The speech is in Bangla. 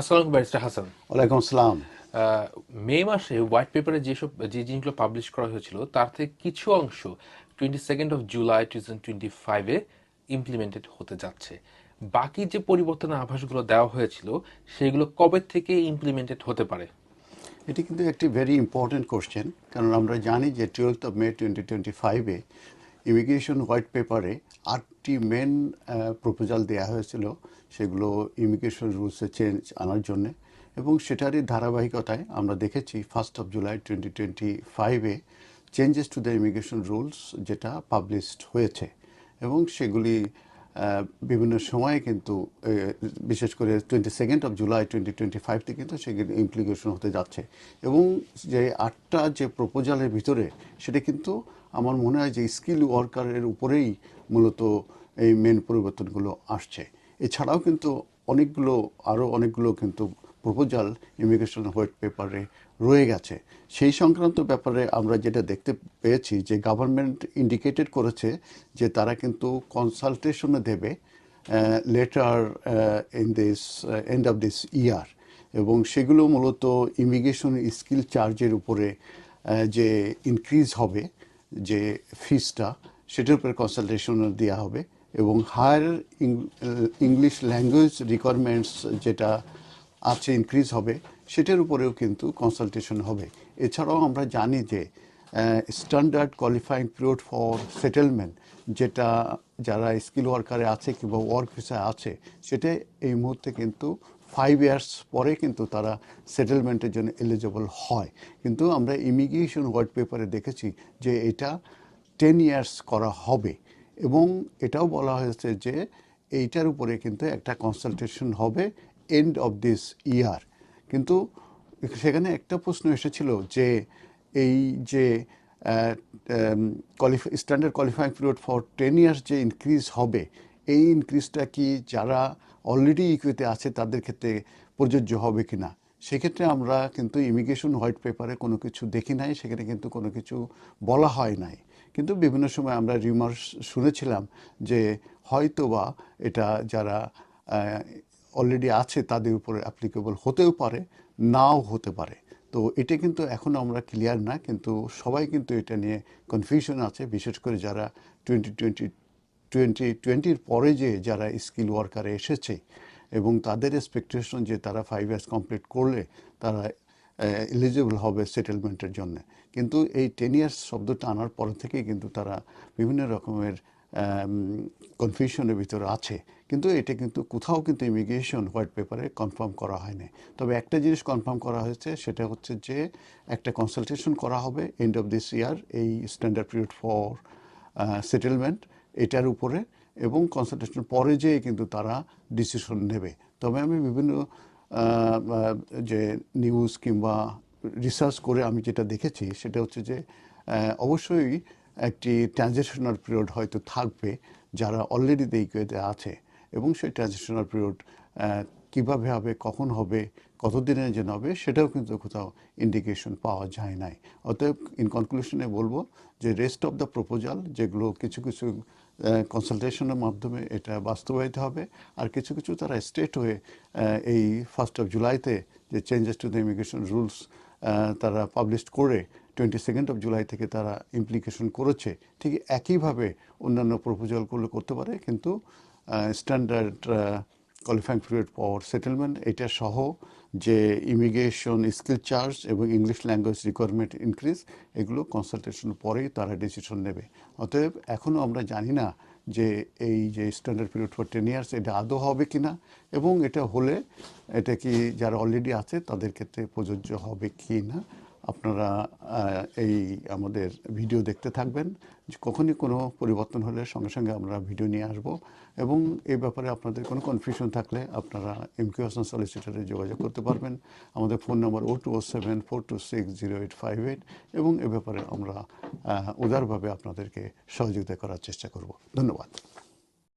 আসসালাম ব্যারিস্টার হাসান। ওয়ালাইকুম আসসালাম। মে মাসে হোয়াইট পেপারে যেসব যে জিনিসগুলো পাবলিশ করা হয়েছিল তার থেকে কিছু অংশ twenty second of July two thousand twenty ফাইভে ইমপ্লিমেন্টেড হতে যাচ্ছে। বাকি যে পরিবর্তনের আভাসগুলো দেওয়া হয়েছিল সেগুলো কবে থেকে ইমপ্লিমেন্টেড হতে পারে? এটি কিন্তু একটি ভেরি ইম্পর্টেন্ট কোশ্চেন কারণ আমরা জানি যে twelfth of May twenty twenty ফাইভে ইমিগ্রেশন হোয়াইট পেপারে আটটি মেন প্রপোজাল দেওয়া হয়েছিল। সেগুলো ইমিগ্রেশন রুলসে চেঞ্জ আনার জন্যে। এবং সেটারই ধারাবাহিকতায় আমরা দেখেছি first of July twenty twenty ফাইভে changes to the immigration rules যেটা পাবলিশড হয়েছে। এবং সেগুলি বিভিন্ন সময়ে কিন্তু বিশেষ করে twenty second of July twenty twenty five থেকে কিন্তু সেগুলি ইমপ্লিকেশন হতে যাচ্ছে। এবং যে আটটা যে প্রপোজালের ভিতরে, সেটা কিন্তু আমার মনে হয় যে স্কিল ওয়ার্কারের উপরেই মূলত এই মেন পরিবর্তনগুলো আসছে। এছাড়াও কিন্তু অনেকগুলো আরও অনেকগুলো কিন্তু প্রপোজাল ইমিগ্রেশন হোয়াইট পেপারে রয়ে গেছে। সেই সংক্রান্ত ব্যাপারে আমরা যেটা দেখতে পেয়েছি যে গভর্নমেন্ট ইন্ডিকেটেড করেছে যে তারা কিন্তু কনসালটেশনে দেবে later in this end of this year এবং সেগুলো মূলত ইমিগ্রেশন স্কিল চার্জের উপরে যে ইনক্রিজ হবে যে ফিসটা সেটার উপরে কনসালটেশন দেওয়া হবে এবং হায়ার ইংলিশ ল্যাঙ্গুয়েজ রিকোয়ারমেন্টস যেটা আছে ইনক্রিজ হবে, সেটার উপরেও কিন্তু কনসালটেশন হবে। এছাড়াও আমরা জানি যে standard qualifying period for settlement যেটা যারা স্কিল ওয়ার্কারে আছে কিংবা ওয়ার্ক ভিসা আছে, সেটা এই মুহূর্তে কিন্তু ফাইভ ইয়ার্স পরে কিন্তু তারা সেটেলমেন্টের জন্য এলিজেবল হয়। কিন্তু আমরা ইমিগ্রেশন হোয়াইট পেপারে দেখেছি যে এটা টেন ইয়ার্স করা হবে এবং এটাও বলা হয়েছে যে এইটার উপরে কিন্তু একটা কনসালটেশন হবে এন্ড অফ দিস ইয়ার কিন্তু সেখানে একটা প্রশ্ন এসেছিল যে এই যে qualify standard qualifying period for ten years যে ইনক্রিজ হবে এই ইনক্রিজটা কি যারা অলরেডি ইকুইতে আছে, তাদের ক্ষেত্রে প্রযোজ্য হবে কি না সেক্ষেত্রে আমরা কিন্তু ইমিগ্রেশন হোয়াইট পেপারে কোনো কিছু দেখি নাই, সেখানে কিন্তু কোনো কিছু বলা হয় নাই। কিন্তু বিভিন্ন সময় আমরা রিমার্স শুনেছিলাম যে হয়তোবা এটা যারা অলরেডি আছে, তাদের উপরে অ্যাপ্লিকেবল হতেও পারে, নাও হতে পারে। তো এটা কিন্তু এখনও আমরা ক্লিয়ার না, কিন্তু সবাই কিন্তু এটা নিয়ে কনফিউশন আছে, বিশেষ করে যারা টোয়েন্টি টোয়েন্টি টোয়েন্টি, টোয়েন্টির পরে যে যারা স্কিল ওয়ার্কারে এসেছে এবং তাদের এক্সপেকটেশন যে তারা ফাইভ ইয়ার্স কমপ্লিট করলে তারা এলিজিবল হবে সেটেলমেন্টের জন্য। কিন্তু এই টেন ইয়ার্স শব্দটা আনার পর থেকেই কিন্তু তারা বিভিন্ন রকমের কনফিউশনের ভিতরে আছে। কিন্তু এটা কিন্তু কোথাও কিন্তু ইমিগ্রেশন হোয়াইট পেপারে কনফার্ম করা হয়নি। তবে একটা জিনিস কনফার্ম করা হয়েছে, সেটা হচ্ছে যে একটা কনসালটেশন করা হবে এন্ড অফ দিস ইয়ার এই স্ট্যান্ডার্ড পিরিয়ড ফর সেটেলমেন্ট এটার উপরে এবং কনসালটেশন পরে যেয়ে কিন্তু তারা ডিসিশন নেবে। তবে আমি বিভিন্ন যে নিউজ কিংবা রিসার্চ করে আমি যেটা দেখেছি সেটা হচ্ছে যে অবশ্যই একটি ট্রানজেকশনাল পিরিয়ড হয়তো থাকবে যারা অলরেডি দেইকুয়েতে আছে এবং সেই ট্রানজেকশনাল পিরিয়ড কীভাবে হবে, কখন হবে, কতদিনের জন্য হবে, সেটাও কিন্তু কোথাও ইন্ডিকেশন পাওয়া যায় নাই। অতএব ইন কনক্লুশনে বলব যে রেস্ট অফ দ্য প্রপোজাল যেগুলো কিছু কিছু কনসালটেশনের মাধ্যমে এটা বাস্তবায়িত হবে। আর কিছু কিছু তারা স্টেট হয়ে এই ফার্স্ট অফ জুলাইতে যে changes to the immigration rules তারা পাবলিশ করে টোয়েন্টি সেকেন্ড অফ জুলাই থেকে তারা ইমপ্লিকেশন করেছে। ঠিক একইভাবে অন্যান্য প্রপোজালগুলো করতে পারে, কিন্তু standard qualifying period for settlement এটা সহ যে ইমিগ্রেশন স্কিল চার্জ এবং ইংলিশ ল্যাঙ্গুয়েজ রিকোয়ারমেন্ট ইনক্রিজ এগুলো কনসালটেশন পরেই তারা ডিসিশন নেবে। অতএব এখনও আমরা জানি না যে এই যে standard period for ten years এটা আদৌ হবে কি না এবং এটা হলে এটা কি যারা অলরেডি আছে, তাদের ক্ষেত্রে প্রযোজ্য হবে কি না আপনারা এই আমাদের ভিডিও দেখতে থাকবেন। কখনই কোনো পরিবর্তন হলে সঙ্গে সঙ্গে আমরা ভিডিও নিয়ে আসব। এবং এই ব্যাপারে আপনাদের কোনো কনফিউশন থাকলে আপনারা এমকিউ হাসান সলিসিটারে যোগাযোগ করতে পারবেন। আমাদের phone number O two O seven four two six zero eight five eight এবং এ ব্যাপারে আমরা উদারভাবে আপনাদেরকে সহযোগিতা করার চেষ্টা করব। ধন্যবাদ।